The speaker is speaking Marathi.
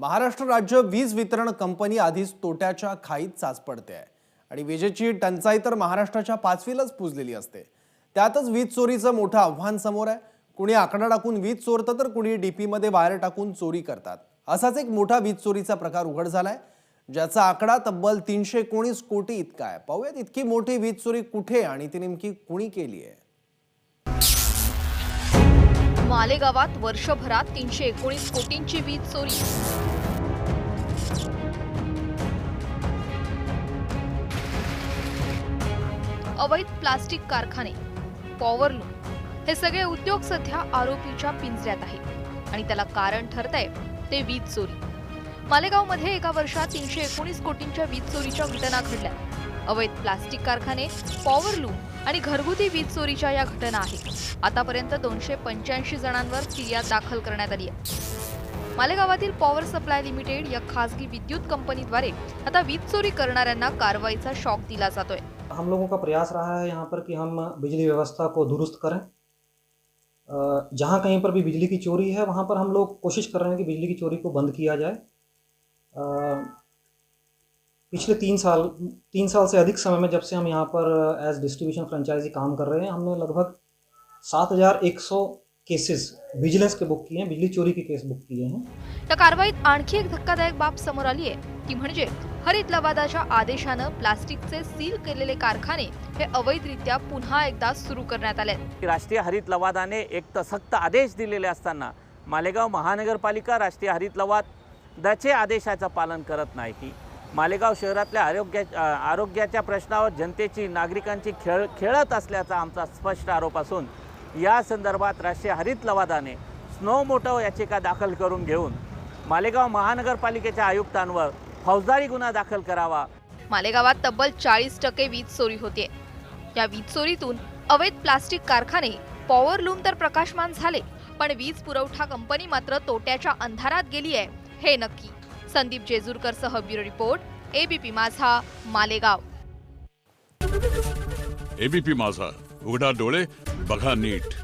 महाराष्ट्र राज्य वीज वितरण कंपनी आधीच तोट्याच्या खाईत चाच पडते आहे. आणि विजेची टंचाई तर महाराष्ट्राच्या पाचवीलाच पुजलेली असते. त्यातच वीज चोरीचं मोठं आव्हान समोर आहे. कुणी आकडा टाकून वीज चोरतं तर कुणी डीपीमध्ये वायर टाकून चोरी करतात. असाच एक मोठा वीज चोरीचा प्रकार उघड झालाय. ज्याचा आकडा तब्बल तीनशे एकोणीस कोटी इतका आहे. पाहूयात इतकी मोठी वीज चोरी कुठे आणि ती नेमकी कुणी केली आहे? मालेगावात वर्षभरात तीनशे एकोणीस कोटींची वीज चोरी. अवैध प्लास्टिक कारखाने पॉवरलूम हे सगळे उद्योग सध्या आरोपीच्या पिंजऱ्यात आहेत आणि त्याला कारण ठरतंय ते वीज चोरी. मालेगावमध्ये एका वर्षात तीनशे एकोणीस कोटींच्या वीज चोरीच्या घटना घडल्या. अवैध प्लास्टिक कारखाने पॉवरलूम आणि घरगुती वीज चोरीच्या या घटना आहेत. आतापर्यंत दोनशे पंच्याऐंशी जणांवर फिर्याद दाखल करण्यात आली आहे. मालेगावातील पॉवर सप्लाय लिमिटेड या खासगी विद्युत कंपनीद्वारे आता वीज चोरी करणाऱ्यांना कारवाईचा शॉक दिला जातोय. हम लोगों का प्रयास रहा है यहाँ पर कि हम बिजली व्यवस्था को दुरुस्त करें। जहाँ कहीं पर भी बिजली की चोरी है वहाँ पर हम लोग कोशिश कर रहे हैं कि बिजली की चोरी को बंद किया जाए। पिछले तीन साल तीन साल से अधिक समय में जब से हम यहाँ पर एज डिस्ट्रीब्यूशन फ्रेंचाइजी काम कर रहे हैं हमने लगभग सात हज़ार एक सौ केसेस विजिलेंस के बुक किए हैं बिजली चोरी के केस बुक किए हैं या कारवाईत आणखी एक धक्कादायक बाब समोर आली आहे ती म्हणजे हरित लवादाच्या आदेशानं प्लास्टिकचे सील केलेले कारखाने हे अवैधरित्या पुन्हा एकदा सुरू करण्यात आले. राष्ट्रीय हरित लवादाने एक सक्त आदेश दिलेले असताना मालेगाव महानगरपालिका राष्ट्रीय हरित लवादाचे आदेशाचं पालन करत नाही मालेगाव शहरातल्या आरोग्या आरोग्याच्या प्रश्नावर जनतेची नागरिकांची खेळ खेळत असल्याचा आमचा स्पष्ट आरोप असून या संदर्भात राष्ट्रीय हरित लवादाने स्नो मोटो याचिका दाखल करून घेऊन मालेगाव महानगरपालिकेच्या आयुक्तांवर फौजदारी गुन्हा दाखल करावा. मालेगावात तब्बल चाळीस टक्के वीज चोरी होते. या वीज चोरीतून अवैध प्लास्टिक कारखाने पॉवरलूम तर प्रकाशमान झाले पण वीज पुरवठा कंपनी मात्र तोट्याच्या अंधारात गेली आहे हे नक्की. संदीप जेजूरकर सह ब्युरो रिपोर्ट एबीपी माझा मालेगाव. एबीपी माझा. उघडा डोळे बघा नीट.